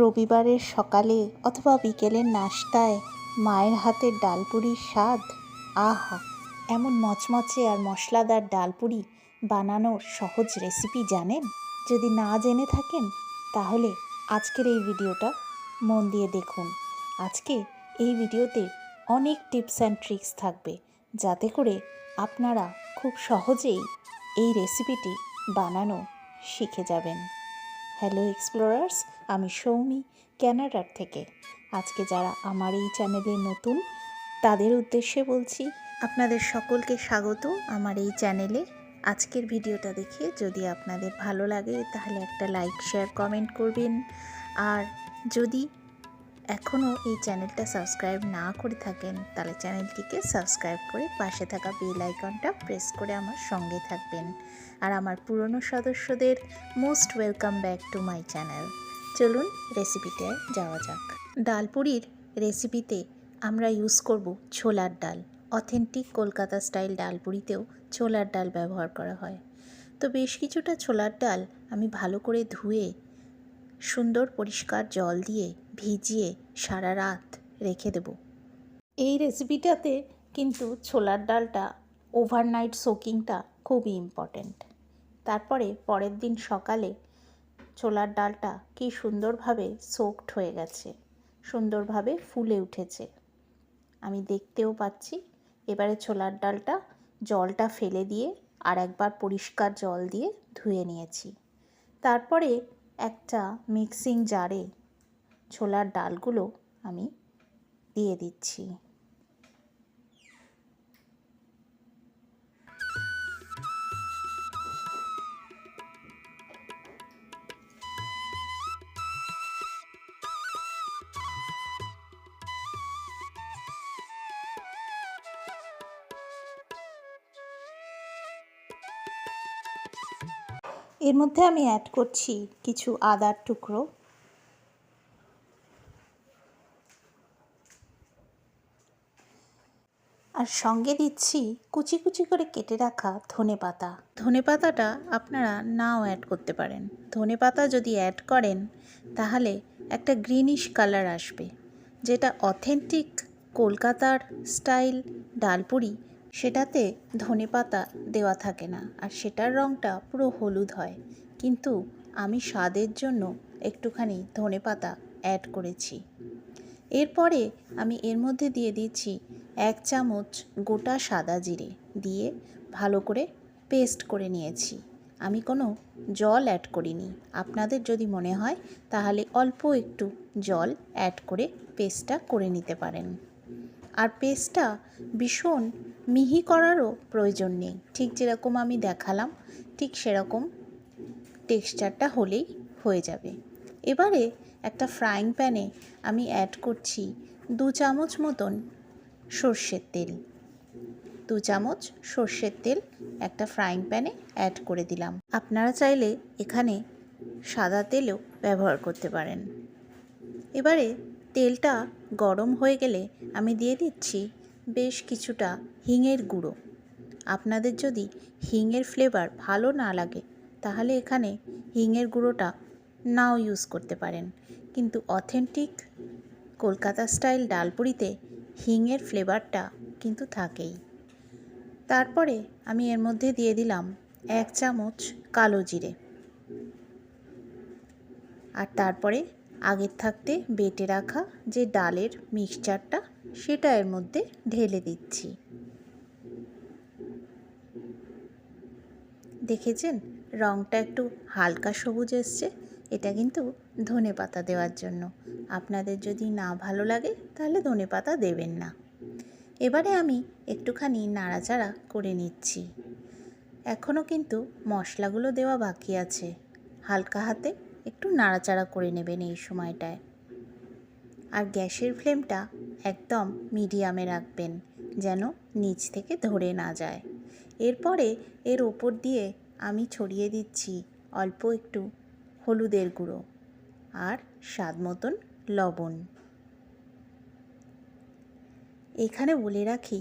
রবিবারের সকালে অথবা বিকেলের নাস্তায় মায়ের হাতের ডালপুরির স্বাদ? আহা, এমন মচমচে আর মশলাদার ডালপুরি বানানোর সহজ রেসিপি জানেন? যদি না জেনে থাকেন, তাহলে আজকের এই ভিডিওটা মন দিয়ে দেখুন। আজকে এই ভিডিওতে অনেক টিপস অ্যান্ড ট্রিক্স থাকবে, যাতে করে আপনারা খুব সহজেই এই রেসিপিটি বানানো শিখে যাবেন। হ্যালো এক্সপ্লোরার্স আমি সৌমি ক্যানাডার থেকে। আজকে যারা আমার এই চ্যানেলে নতুন, তাদের উদ্দেশ্যে বলছি, আপনাদের সকলকে স্বাগত আমার এই চ্যানেলে। আজকের ভিডিওটা দেখে যদি আপনাদের ভালো লাগে, তাহলে একটা লাইক শেয়ার কমেন্ট করবেন। আর যদি এখনও এই চ্যানেলটা সাবস্ক্রাইব না করে থাকেন, তাহলে চ্যানেলটিকে সাবস্ক্রাইব করে পাশে থাকা বেল আইকনটা প্রেস করে আমার সঙ্গে থাকবেন। আর আমার পুরনো সদস্যদের most welcome back to my channel. চলুন রেসিপিতে যাওয়া যাক। ডালপুরির রেসিপিতে আমরা ইউজ করব ছোলার ডাল। অথেন্টিক কলকাতা স্টাইল ডালপুরিতেও ছোলার ডাল ব্যবহার করা হয়। তো বেশ কিছুটা ছোলার ডাল আমি ভালো করে ধুয়ে সুন্দর পরিষ্কার জল দিয়ে ভিজিয়ে সারা রাত রেখে দেব। এই রেসিপিটাতে কিন্তু ছোলার ডালটা ওভারনাইট সোকিংটা খুবই ইম্পর্ট্যান্ট তারপরে পরের দিন সকালে ছোলার ডালটা কি সুন্দরভাবে সোকড হয়ে গেছে, সুন্দরভাবে ফুলে উঠেছে। আমি দেখতেও পাচ্ছি, এবারে ছোলার ডালটা জলটা ফেলে দিয়ে আর একবার পরিষ্কার জল দিয়ে ধুয়ে নিয়েছি। তারপরে একটা মিক্সিং জারে ছোলার ডালগুলো আমি দিয়ে দিচ্ছি। এর মধ্যে আমি অ্যাড করছি কিছু আদার টুকরো। আর সঙ্গে দিচ্ছি কুচি কুচি করে কেটে রাখা ধনে পাতা। ধনে পাতাটা আপনারা নাও অ্যাড করতে পারেন। ধনে পাতা যদি অ্যাড করেন, তাহলে একটা গ্রিনিশ কালার আসবে, যেটা অথেন্টিক কলকাতার স্টাইল ডালপুরি, সেটাতে ধনে পাতা দেওয়া থাকে না। আর সেটার রঙটা পুরো হলুদ হয়। কিন্তু আমি স্বাদের জন্য একটুখানি ধনে পাতা অ্যাড করেছি। এরপরে আমি এর মধ্যে দিয়ে দিচ্ছি এক চামচ গোটা সাদা জিরে দিয়ে ভালো করে পেস্ট করে নিয়েছি। আমি কোনো জল অ্যাড করিনি। আপনাদের যদি মনে হয়, তাহলে অল্প একটু জল অ্যাড করে পেস্টটা করে নিতে পারেন। আর পেস্টটা ভীষণ মিহি করারও প্রয়োজন নেই। ঠিক যেরকম আমি দেখালাম, ঠিক সেরকম টেক্সচারটা হলেই হয়ে যাবে। এবারে একটা ফ্রাইং প্যানে আমি অ্যাড করছি দু চামচ মতন সর্ষের তেল। দু চামচ সর্ষের তেল, একটা ফ্রাইং প্যানে অ্যাড করে দিলাম। আপনারা চাইলে এখানে সাদা তেলও ব্যবহার করতে পারেন। এবারে তেলটা গরম হয়ে গেলে আমি দিয়ে দিচ্ছি বেশ কিছুটা হিঙের গুঁড়ো। আপনাদের যদি হিঙের ফ্লেভার ভালো না লাগে, তাহলে এখানে হিঙের গুঁড়োটা নাও ইউজ করতে পারেন। কিন্তু অথেন্টিক কলকাতা স্টাইল ডালপুরিতে হিঙের ফ্লেভারটা কিন্তু থাকেই। তারপরে আমি এর মধ্যে দিয়ে দিলাম এক চামচ কালো জিরে। আর তারপরে আগের থাকতে বেটে রাখা যে ডালের মিক্সচারটা, সেটা এর মধ্যে ঢেলে দিচ্ছি। দেখেছেন? রঙটা একটু হালকা সবুজ এসছে। এটা কিন্তু ধনে পাতা দেওয়ার জন্য। আপনাদের যদি না ভালো লাগে, তাহলে ধনে পাতা দেবেন না। এবারে আমি একটুখানি নাড়াচাড়া করে নিচ্ছি। এখনও কিন্তু মশলাগুলো দেওয়া বাকি আছে। হালকা হাতে একটু নাড়াচাড়া করে নেবেন এই সময়টায়। আর গ্যাসের ফ্লেমটা একদম মিডিয়ামে রাখবেন, যেন নিচ থেকে ধরে না যায়। এরপরে এর ওপর দিয়ে আমি ছড়িয়ে দিচ্ছি অল্প একটু হলুদের গুঁড়ো আর স্বাদ মতন লবণ। এখানে বলে রাখি,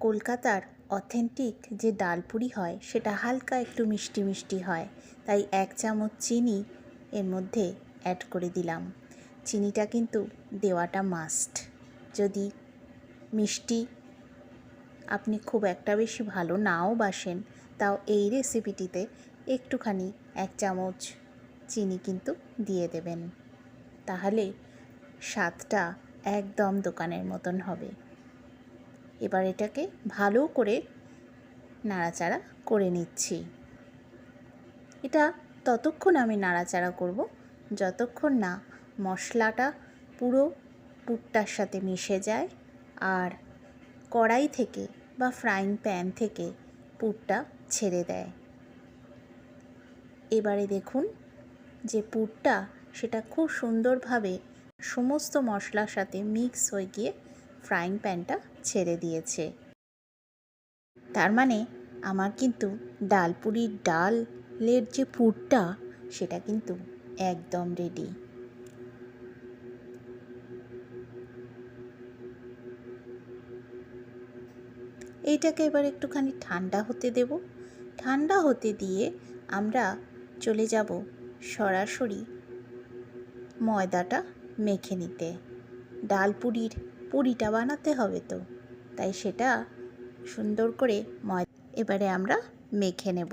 কলকাতার অথেন্টিক যে ডালপুরি হয়, সেটা হালকা একটু মিষ্টি মিষ্টি হয়। তাই এক চামচ চিনি এর মধ্যে অ্যাড করে দিলাম। চিনিটা কিন্তু দেওয়াটা মাস্ট যদি মিষ্টি আপনি খুব একটা বেশি ভালো নাও বাসেন, তাও এই রেসিপিটিতে একটুখানি এক চামচ চিনি কিন্তু দিয়ে দেবেন। তাহলে স্বাদটা একদম দোকানের মতন হবে। এবার এটাকে ভালো করে নাড়াচাড়া করে নিচ্ছি। এটা ততক্ষণ আমি নাড়াচাড়া করব, যতক্ষণ না মশলাটা পুরো পুরটার সাথে মিশে যায় আর কড়াই থেকে বা ফ্রাইং প্যান থেকে পুরটা ছেড়ে দেয়। এবারে দেখুন যে পুরটা সেটা খুব সুন্দরভাবে সমস্ত মশলার সাথে মিক্স হয়ে গিয়ে ফ্রাইং প্যানটা ছেড়ে দিয়েছে। তার মানে আমার কিন্তু ডালপুরির ডালের যে পুরটা সেটা কিন্তু একদম রেডি এইটাকে এবার একটুখানি ঠান্ডা হতে দেব। ঠান্ডা হতে দিয়ে আমরা চলে যাব সরাসরি ময়দাটা মেখে নিতে। ডাল পুরির পুরিটা বানাতে হবে তো, তাই সেটা সুন্দর করে ময় এবারে আমরা মেখে নেব।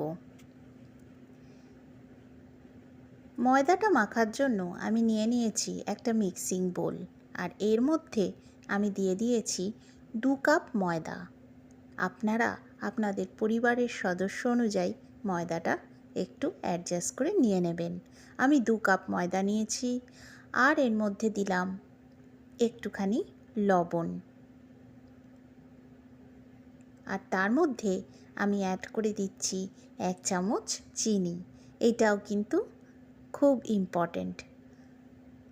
ময়দাটা মাখার জন্য আমি নিয়ে নিয়েছি একটা মিক্সিং বোল, আর এর মধ্যে আমি দিয়ে দিয়েছি দু কাপ ময়দা। আপনারা আপনাদের পরিবারের সদস্য অনুযায়ী ময়দাটা একটু অ্যাডজাস্ট করে নিয়ে নেবেন। আমি দু কাপ ময়দা নিয়েছি আর এর মধ্যে দিলাম একটুখানি লবণ। আর তার মধ্যে আমি অ্যাড করে দিচ্ছি এক চামচ চিনি। এটাও কিন্তু খুব ইম্পর্ট্যান্ট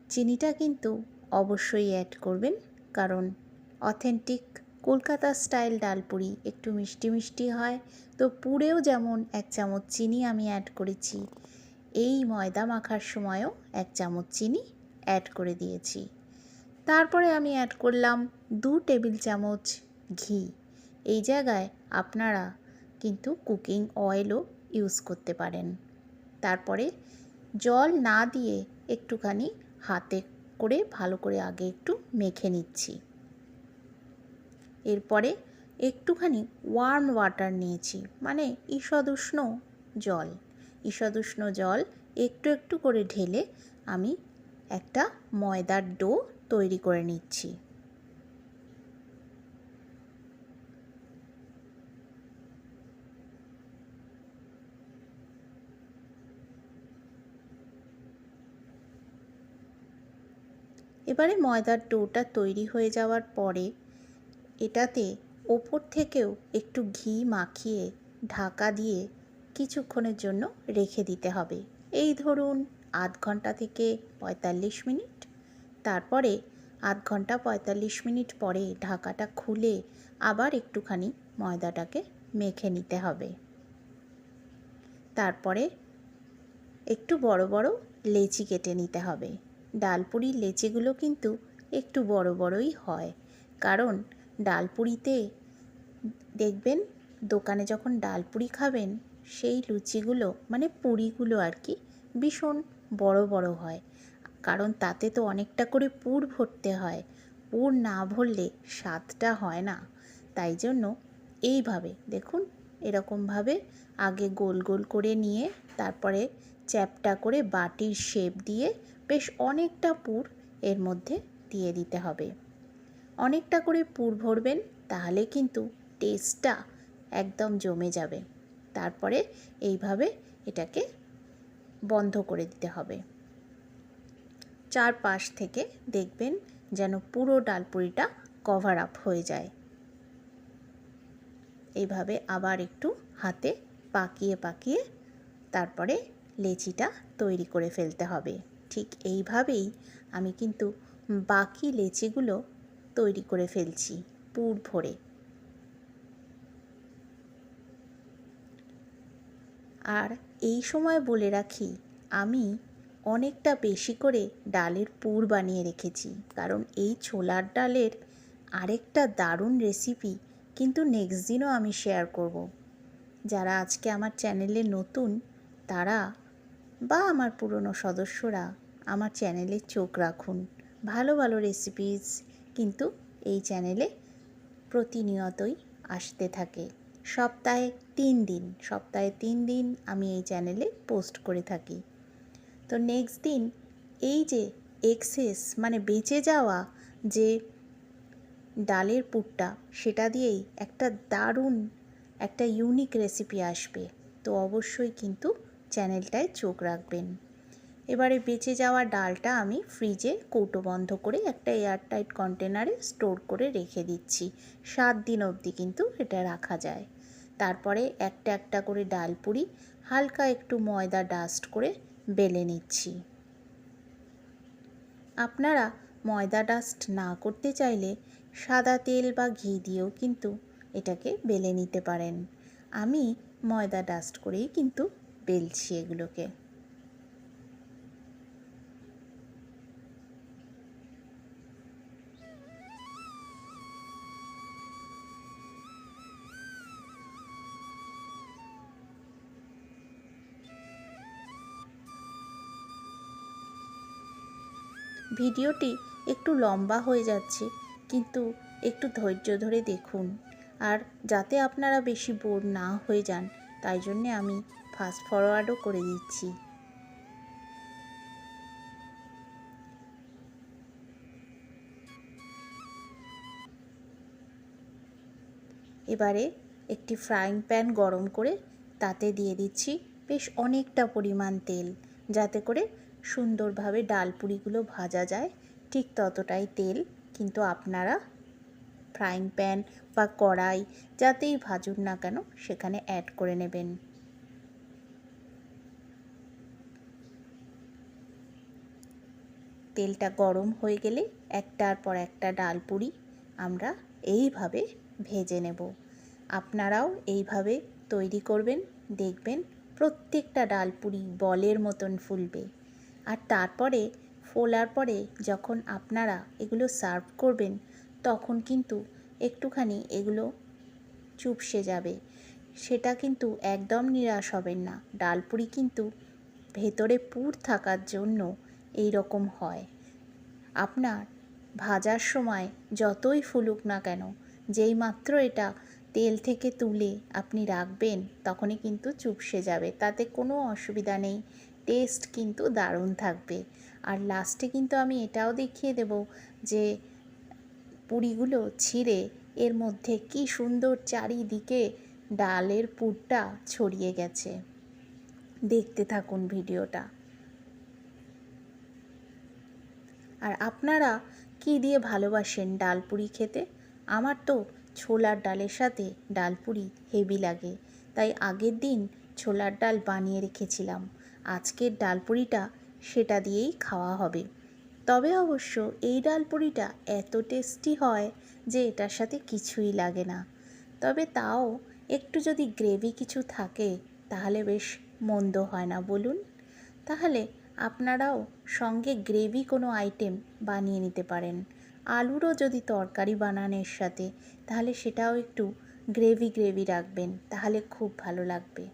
চিনিটা কিন্তু অবশ্যই অ্যাড করবেন কারণ অথেন্টিক কলকাতা স্টাইল ডালপুরি একটু মিষ্টি মিষ্টি হয়। তো পুরেও যেমন এক চামচ চিনি আমি অ্যাড করেছি, এই ময়দা মাখার সময়ও এক চামচ চিনি অ্যাড করে দিয়েছি। তারপরে আমি অ্যাড করলাম দু টেবিল চামচ ঘি। এই জায়গায় আপনারা কিন্তু কুকিং অয়েলও ইউজ করতে পারেন। তারপরে জল না দিয়ে একটুখানি হাতে করে ভালো করে আগে একটু মেখে নিচ্ছি। এরপরে একটুখানি ওয়ার্ম ওয়াটার নিয়েছি মানে ঈষদুষ্ণ জল। ঈষদুষ্ণ জল একটু একটু করে ঢেলে আমি একটা ময়দার ডো তৈরি করে নিচ্ছি। এবারে ময়দার ডোটা তৈরি হয়ে যাওয়ার পরে এটাতে ওপর থেকেও একটু ঘি মাখিয়ে ঢাকা দিয়ে কিছুক্ষণের জন্য রেখে দিতে হবে। এই ধরুন, আধ ঘণ্টা থেকে পঁয়তাল্লিশ মিনিট। তারপরে আধ ঘণ্টা পঁয়তাল্লিশ মিনিট পরে ঢাকাটা খুলে আবার একটুখানি ময়দাটাকে মেখে নিতে হবে। তারপরে একটু বড় বড় লেচি কেটে নিতে হবে। ডালপুরির লেচিগুলো কিন্তু একটু বড় বড়ই হয়। কারণ ডালপুরিতে দেখবেন, দোকানে যখন ডাল ডালপুরি খাবেন, সেই লুচিগুলো মানে পুরিগুলো আর কি, ভীষণ বড় বড় হয়। কারণ তাতে তো অনেকটা করে পুর ভরতে হয়। পুর না ভরলে স্বাদটা হয় না। তাই জন্য এইভাবে, দেখুন, এরকমভাবে আগে গোল গোল করে নিয়ে, তারপরে চ্যাপটা করে বাটির শেপ দিয়ে বেশ অনেকটা পুর এর মধ্যে দিয়ে দিতে হবে। অনেকটা করে পুর ভরবেন, তাহলে কিন্তু টেস্টটা একদম জমে যাবে। তারপরে এইভাবে এটাকে বন্ধ করে দিতে হবে। চারপাশ থেকে দেখবেন যেন পুরো ডালপুরিটা কভার আপ হয়ে যায়। এইভাবে আবার একটু হাতে পাকিয়ে পাকিয়ে তারপরে লেচিটা তৈরি করে ফেলতে হবে। ঠিক এইভাবেই আমি কিন্তু বাকি লেচিগুলো তৈরি করে ফেলছি, পুর ভরে আর এই সময় বলে রাখি, আমি অনেকটা বেশি করে ডালের পুর বানিয়ে রেখেছি, কারণ এই ছোলার ডালের আরেকটা দারুণ রেসিপি কিন্তু নেক্সট দিনও আমি শেয়ার করব। যারা আজকে আমার চ্যানেলে নতুন, তারা বা আমার পুরনো সদস্যরা আমার চ্যানেলে চোখ রাখুন ভালো ভালো রেসিপিস কিন্তু এই চ্যানেলে প্রতিনিয়তই আসতে থাকে। সপ্তাহে তিন দিন, সপ্তাহে তিন দিন আমি এই চ্যানেলে পোস্ট করে থাকি। তো নেক্সট দিন এই যে এক্সেস মানে বেঁচে যাওয়া যে ডালের পুরটা, সেটা দিয়েই একটা দারুণ একটা ইউনিক রেসিপি আসবে। তো অবশ্যই কিন্তু চ্যানেলটায় চোখ রাখবেন। এবারে বেঁচে যাওয়া ডালটা আমি ফ্রিজে কৌটো বন্ধ করে একটা এয়ারটাইট কন্টেনারে স্টোর করে রেখে দিচ্ছি। সাত দিন অবধি কিন্তু এটা রাখা যায়। তারপরে একটা একটা করে ডাল পুরি, হালকা একটু ময়দা ডাস্ট করে বেলে নিচ্ছি। আপনারা ময়দা ডাস্ট না করতে চাইলে সাদা তেল বা ঘি দিয়েও কিন্তু এটাকে বেলে নিতে পারেন। আমি ময়দা ডাস্ট করেই কিন্তু বেলছি এগুলোকে। ভিডিওটি একটু লম্বা হয়ে যাচ্ছে, কিন্তু একটু ধৈর্য ধরে দেখুন। আর যাতে আপনারা বেশি বোর না হয়ে যান, তাই জন্যে আমি ফাস্ট ফরওয়ার্ডও করে দিচ্ছি। এবারে একটি ফ্রাইং প্যান গরম করে তাতে দিয়ে দিচ্ছি বেশ অনেকটা পরিমাণ তেল, যাতে করে সুন্দরভাবে ডাল পুরিগুলো ভাজা যায়, ঠিক ততটাই তেল। কিন্তু আপনারা ফ্রাইং প্যান বা কড়াই যাতেই ভাজুন না কেন, সেখানে অ্যাড করে নেবেন। তেলটা গরম হয়ে গেলে একটার পর একটা ডাল পুরি আমরা এইভাবে ভেজে নেব। আপনারাও এইভাবে তৈরি করবেন, দেখবেন প্রত্যেকটা ডাল পুরি বলের মতন ফুলবে। আর তারপরে, ফোলার পরে যখন আপনারা এগুলো সার্ভ করবেন, তখন কিন্তু একটুখানি এগুলো চুপসে যাবে। সেটা কিন্তু একদম নিরাশ হবেন না। ডালপুরি কিন্তু ভেতরে পুর থাকার জন্য এই রকম হয়। আপনার ভাজার সময় যতই ফুলুক না কেন, যেই মাত্র এটা তেল থেকে তুলে আপনি রাখবেন, তখনই কিন্তু চুপসে যাবে। তাতে কোনো অসুবিধা নেই। টেস্ট কিন্তু দারুণ থাকবে। আর লাস্টে কিন্তু আমি এটাও দেখিয়ে দেব যে, পুরিগুলো ছিঁড়ে এর মধ্যে কি সুন্দর চারিদিকে ডালের পুরটা ছড়িয়ে গেছে। দেখতে থাকুন ভিডিওটা। আর আপনারা কি দিয়ে ভালোবাসেন ডাল পুরি খেতে? আমার তো ছোলার ডালের সাথে ডাল পুরি হেভি লাগে। তাই আগের দিন ছোলার ডাল বানিয়ে রেখেছিলাম। আজকের ডাল পুরিটা সেটা দিয়েই খাওয়া হবে। তবে অবশ্য এই ডাল পুরিটা এত টেস্টি হয় যে এটার সাথে কিছুই লাগে না। তবে তাও একটু যদি গ্রেভি কিছু থাকে, তাহলে বেশ মন্দ হয় না, বলুন। তাহলে আপনারাও সঙ্গে গ্রেভি কোনো আইটেম বানিয়ে নিতে পারেন। আলুরও যদি তরকারি বানানোর সাথে, তাহলে সেটাও একটু গ্রেভি গ্রেভি রাখবেন, তাহলে খুব ভালো লাগবে।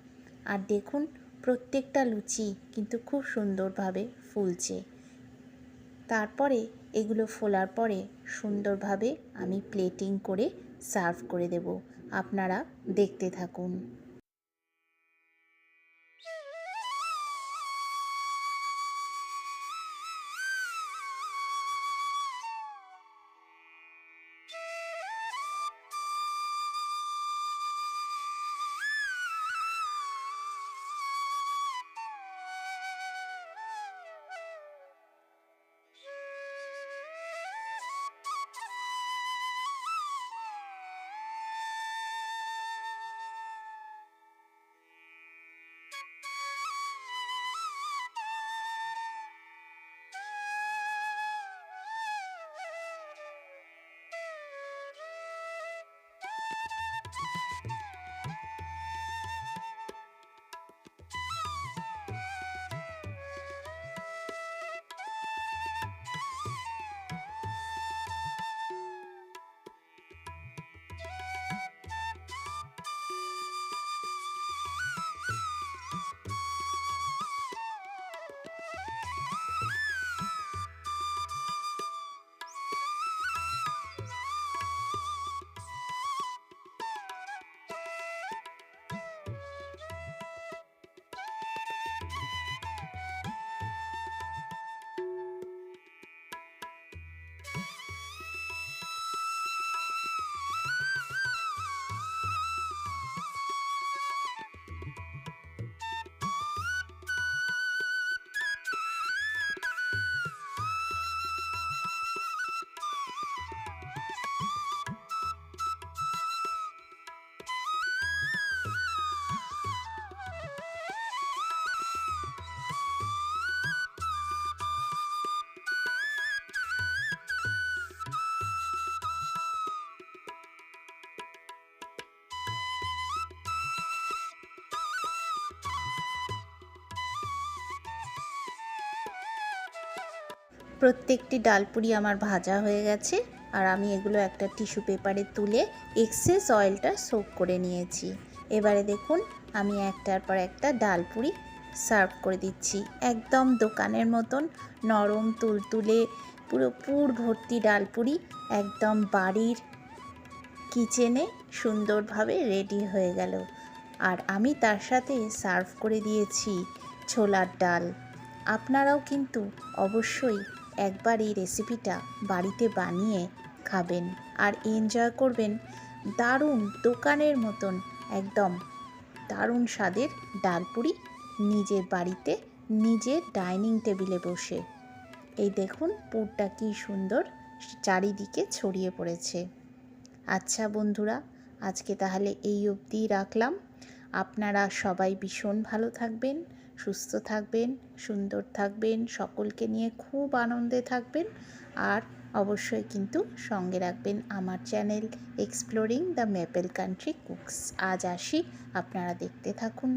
আর দেখুন প্রত্যেকটা লুচি কিন্তু খুব সুন্দরভাবে ফুলছে। তারপরে এগুলো ফোলার পরে সুন্দরভাবে আমি প্লেটিং করে সার্ভ করে দেব। আপনারা দেখতে থাকুন। প্রত্যেকটি ডালপুরি আমার ভাজা হয়ে গেছে আর আমি এগুলো একটা টিস্যু পেপারে তুলে এক্সেস অয়েলটা সোক করে নিয়েছি। এবারে দেখুন, আমি একটার পর একটা ডালপুরি সার্ভ করে দিচ্ছি। একদম দোকানের মতন, নরম তুলতুলে পুরো পুর ভর্তি ডালপুরি, একদম বাড়ির কিচেনে সুন্দরভাবে রেডি হয়ে গেল। আর আমি তার সাথে সার্ভ করে দিয়েছি ছোলার ডাল। আপনারাও কিন্তু অবশ্যই একবার এই রেসিপিটা বাড়িতে বানিয়ে খাবেন আর এনজয় করবেন দারুণ দোকানের মতন, একদম দারুণ স্বাদের ডালপুরি নিজের বাড়িতে, নিজের ডাইনিং টেবিলে বসে। এই দেখুন পুরটা কি সুন্দর চারিদিকে ছড়িয়ে পড়েছে। আচ্ছা বন্ধুরা, আজকে তাহলে এই অবধি রাখলাম। আপনারা সবাই ভীষণ ভালো থাকবেন। সুস্থ থাকবেন, সুন্দর থাকবেন, সকলকে নিয়ে খুব আনন্দে থাকবেন। আর অবশ্যই কিন্তু সঙ্গে রাখবেন আমার channel exploring the maple country cooks আজ আসি, আপনারা দেখতে থাকুন।